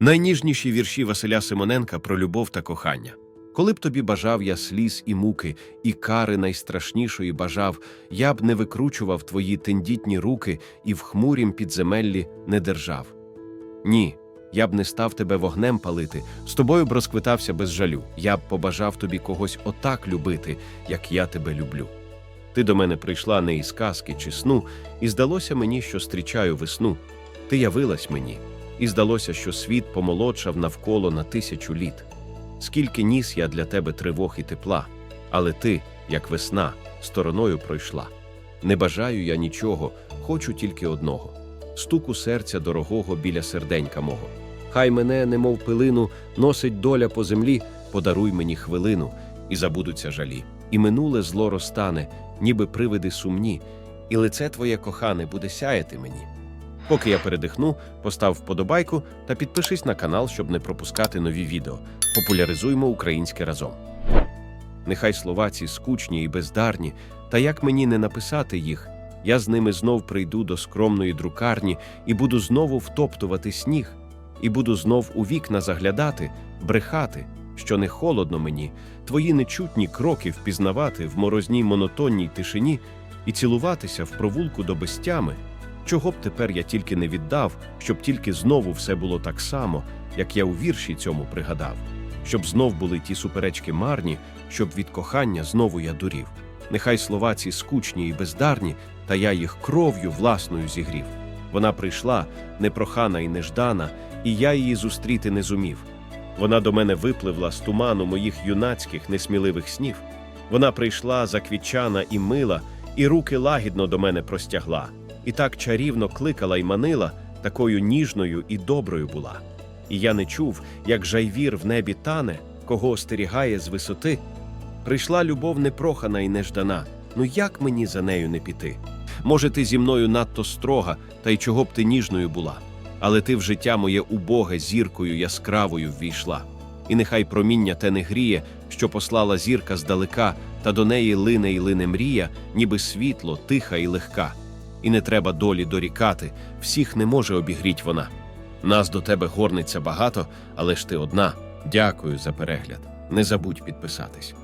Найніжніші вірші Василя Симоненка про любов та кохання. Коли б тобі бажав я сліз і муки, і кари найстрашнішої бажав, я б не викручував твої тендітні руки і в хмурім підземеллі не держав. Ні, я б не став тебе вогнем палити, з тобою б розквитався без жалю. Я б побажав тобі когось отак любити, як я тебе люблю. Ти до мене прийшла не із казки чи сну, і здалося мені, що зустрічаю весну. Ти явилась мені, і здалося, що світ помолодшав навколо на тисячу літ. Скільки ніс я для тебе тривог і тепла, але ти, як весна, стороною пройшла. Не бажаю я нічого, хочу тільки одного стуку серця дорогого біля серденька мого. Хай мене, немов пилину, носить доля по землі, подаруй мені хвилину, і забудуться жалі. І минуле зло розтане, ніби привиди сумні, і лице твоє кохане буде сяяти мені. Поки я передихну, постав вподобайку та підпишись на канал, щоб не пропускати нові відео. Популяризуймо українське разом. Нехай слова ці скучні і бездарні, та як мені не написати їх, я з ними знов прийду до скромної друкарні і буду знову втоптувати сніг, і буду знов у вікна заглядати, брехати, що не холодно мені, твої нечутні кроки впізнавати в морозній монотонній тишині і цілуватися в провулку до безтями. Чого б тепер я тільки не віддав, щоб тільки знову все було так само, як я у вірші цьому пригадав, щоб знов були ті суперечки марні, щоб від кохання знову я дурів. Нехай слова ці скучні і бездарні, та я їх кров'ю власною зігрів. Вона прийшла, непрохана і неждана, і я її зустріти не зумів. Вона до мене випливла з туману моїх юнацьких несміливих снів. Вона прийшла заквітчана і мила, і руки лагідно до мене простягла, і так чарівно кликала й манила, такою ніжною і доброю була. І я не чув, як жайвір в небі тане, кого остерігає з висоти. Прийшла любов непрохана і неждана. Ну як мені за нею не піти? Може, ти зі мною надто строга, та й чого б ти ніжною була, але ти в життя моє убоге зіркою яскравою ввійшла. І нехай проміння те не гріє, що послала зірка здалека, та до неї лине й лине мрія, ніби світло, тиха і легка. І не треба долі дорікати, всіх не може обігріть вона. Нас до тебе горниться багато, але ж ти одна. Дякую за перегляд. Не забудь підписатись.